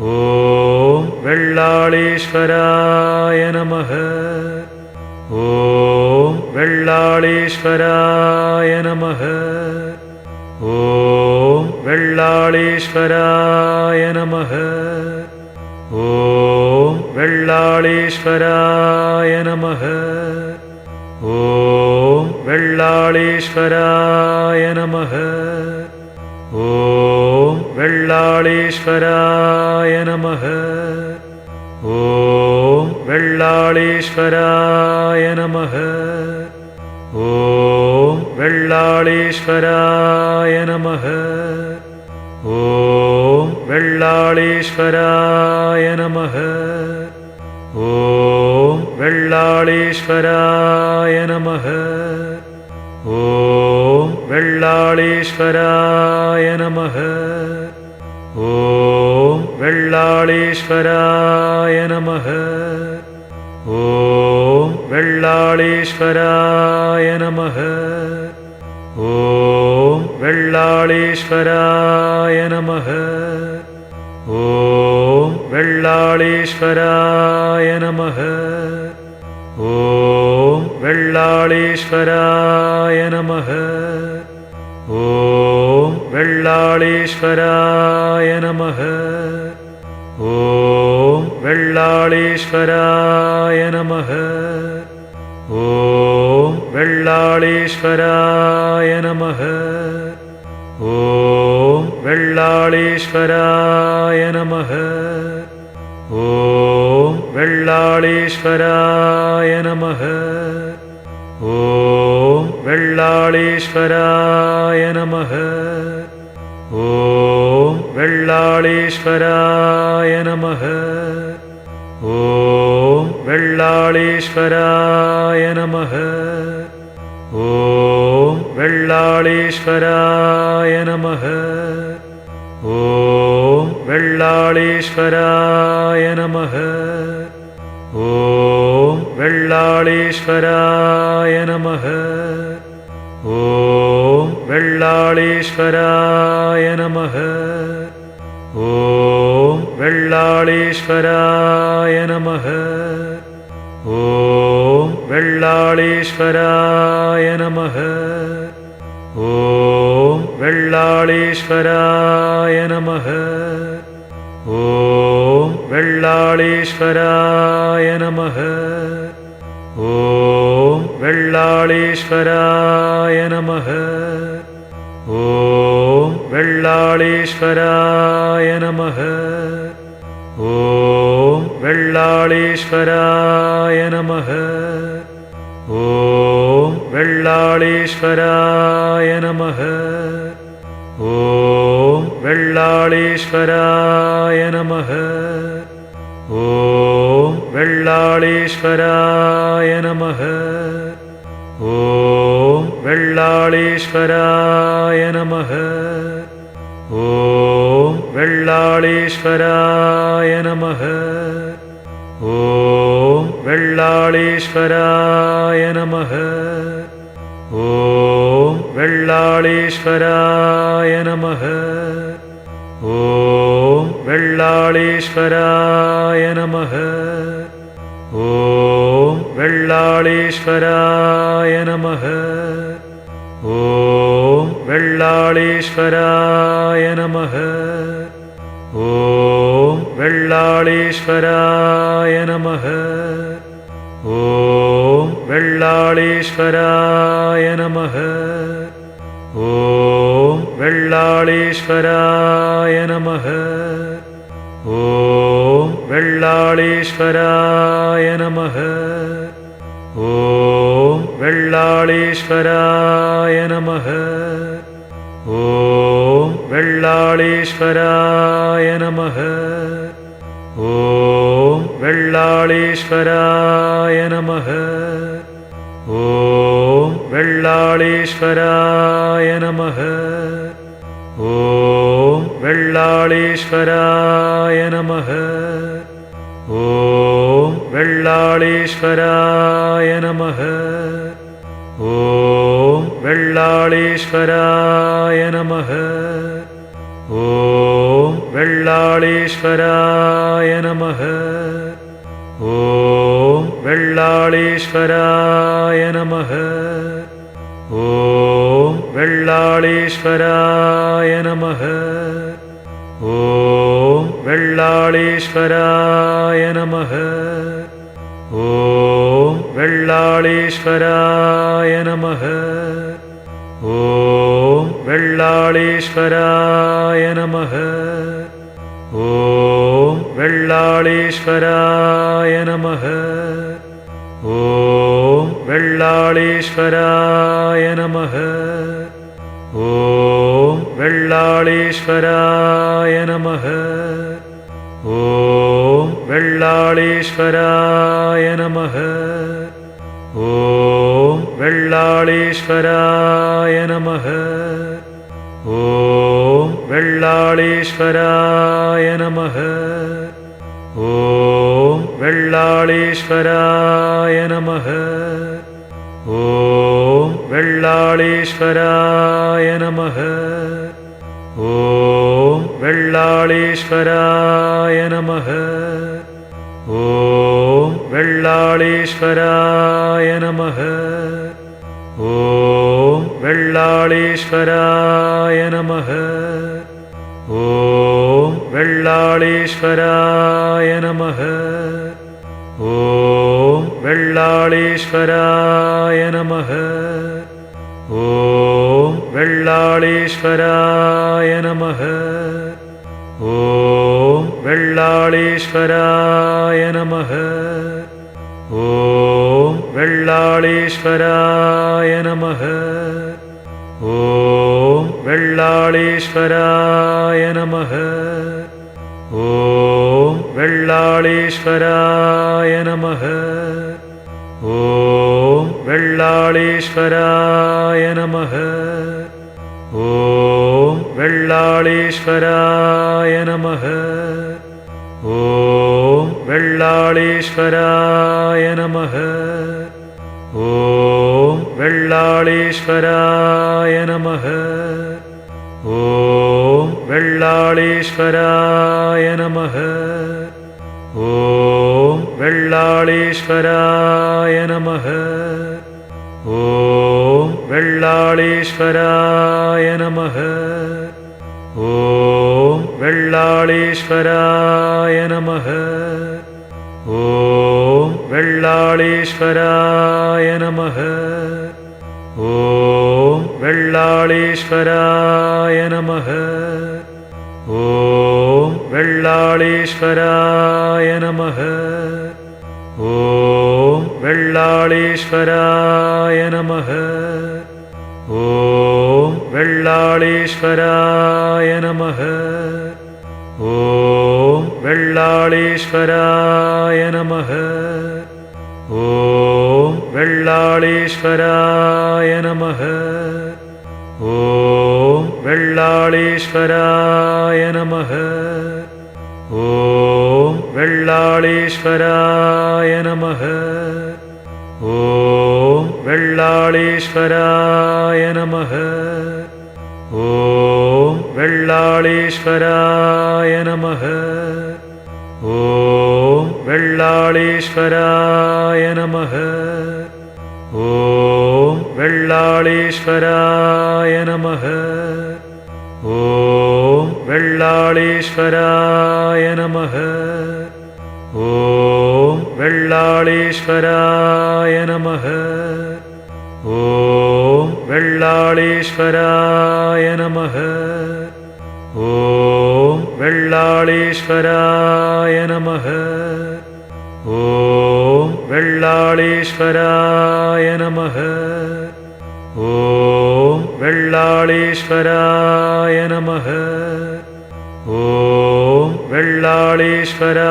ॐ वेळळ्लाळीश्वराय नमः ॐ वेळाळीश्वराय नमः ॐ वेळलाळीश्वराय नमः ॐ वेळलाळीश्वराय नमः ॐ वेळलाळीश्वराय नमः ஓம் வெள்ளாளீஸ்வராய நம ஓம் வெள்ளாளீஸ்வராய நம ஓம் வெள்ளாளீஸ்வராய நம ஓம் வெள்ளாளீஸ்வர ळीश्वराय नमः। ॐ वेळ्लाळीश्वराय नमः। ॐ वेळळाळीश्वराय नमः। ॐ वेळळळळ्ळाळीश्वराय नमः। ॐ वेळाळीश्वराय नमः। ॐ वेळ्लाळीश्वराय नमः ॐ वेळाळीश्वराय नमः ॐ वेळाळीश्वराय नमः ॐ वेळाळीश्वराय नमः ॐ वेळलाीश्वराय नमः ॐ வெள்ளாளீஸ்வராய நமக. ஓம் வெள்ளாளீஸ்வராய நமக. ஓம் வெள்ளாளீஸ்வராய நமக. ஓம் வெள்ளாளீஸ்வராய நமக. ஓம் வெள்ளாளீஸ்வராய நமக. ஓம் வெள்ளாளீஸ்வராய நமக. ஓம் வெள்ளாளீஸ்வராய நமக. ஓம் வெள்ளாளீஸ்வராய நமக. ஓம் வெள்ளாளீஸ்வராய நமக. ஓம் வெள்ளாளீஸ்வராய நமக. ஓம் வெள்ளாளீஸ்வராய நமக. ॐ वेळ्लाळीश्वराय नमः। ॐ वेळलाळीश्वराय नमः। ॐ वेळाळीश्वराय नमः। ॐ वेळाळीश्वराय नमः। ॐ वेळलाीश्वराय नमः। ॐ வெள்ளாளீஸ்வராய நமக. ஓம் வெள்ளாளீஸ்வராய நமக. ஓம் வெள்ளாளீஸ்வராய நமக. ஓம் வெள்ளாளீஸ்வராய நமக. ஓம் வெள்ளாளீஸ்வராய நமக. ஓம் வெள்ளாளீஸ்வராய நமக. ஓம் வெள்ளாளீஸ்வராய நமக. ஓம் வெள்ளாளீஸ்வராய நமக. ஓம் வெள்ளாளீஸ்வராய நமக. ஓம் வெள்ளாளீஸ்வராய நமக. ஓம் வெள்ளாளீஸ்வராய நமக. ஓம் வெள்ளாளீஸ்வராய நமக. ஓம் வெள்ளாளீஸ்வராய நமக. ஓம் வெள்ளாளீஸ்வராய நமக. ஓம் வெள்ளாளீஸ்வராய நமக. ஓம் வெள்ளாளீஸ்வராய நமக. ஓம் வெள்ளாளீஸ்வராய நமக. ஓம் வெள்ளாளீஸ்வராய நமக. ஓம் வெள்ளாளீஸ்வராய நமக. ஓம் வெள்ளாளீஸ்வராய நமக. ஓம் வெள்ளாளீஸ்வராய நமக. ஓம் வெள்ளாளீஸ்வராய நமக. ॐ वेळळ्लाळीश्वराय नमः। ॐ वेळाळीश्वराय नमः। ॐ वेळलाीश्वराय नमः। ॐ वेळाळीश्वराय नमः। ॐ वेळलाळीश्वराय नमः। ॐ வெள்ளாளீஸ்வராய நமக. ஓம் வெள்ளாளீஸ்வராய நமக. ஓம் வெள்ளாளீஸ்வராய நமக. ஓம் வெள்ளாளீஸ்வராய நமக. ஓம் வெள்ளாளீஸ்வராய நமக. ஓம் வெள்ளாளீஸ்வராய நமக. ॐ वेळ्लाळीश्वराय नमः। ॐ वेळाळीश्वराय नमः। ॐ वेळाळीश्वराय नमः। ॐ वेळाळीश्वराय नमः। ॐ वेळाळीश्वराय नमः। ॐ वेळळ्लाळीश्वराय नमः ॐ वेळाळीश्वराय नमः ॐ वेळाळीश्वराय नमः ॐ वेळलाळीश्वराय नमः ॐ वेळलाळीश्वराय नमः ஓம் வெள்ளாளீஸ்வராய நமக. ஓம் வெள்ளாளீஸ்வராய நமக. ஓம் வெள்ளாளீஸ்வராய நமக. ஓம் வெள்ளாளீஸ்வராய நமக. ஓம் வெள்ளாளீஸ்வரா வெள்ளாளேஸ்வராய நமக. ஓம் வெள்ளாளேஸ்வராய நமக. ஓம் வெள்ளாளேஸ்வராய நமக. ஓம் வெள்ளாளேஸ்வராய நமக. ஓம் வெள்ளாளேஸ்வராய நமக. ஓம் வெள்ளாளேஸ்வராய நமக. ॐ वेळ्लाळीश्वराय नमः ॐ वेळाळीश्वराय नमः ॐ वेळाळीश्वराय नमः ॐ वेळाळीश्वराय नमः ॐ वेळ्ळाळीश्वराय नमः ஓம் வெள்ளாளீஸ்வராய நமக. ஓம் வெள்ளாளீஸ்வராய நமக. ஓம் வெள்ளாளீஸ்வராய நமக. ஓம் வெள்ளாளீஸ்வராய நமக. ஓம் வெள்ளாளீஸ்வராய நமக. ஓம் வெள்ளாளீஸ்வராய நமக. ஓம் வெள்ளாளீஸ்வராய நமக. ஓம் வெள்ளாளீஸ்வராய நமக. ஓம் வெள்ளாளீஸ்வராய நமக. ஓம் வெள்ளாளீஸ்வராய நமக. ஓம் வெள்ளாளீஸ்வராய நமக ஓம் வெள்ளாளீஸ்வராய நமக ஓம் வெள்ளாளீஸ்வரா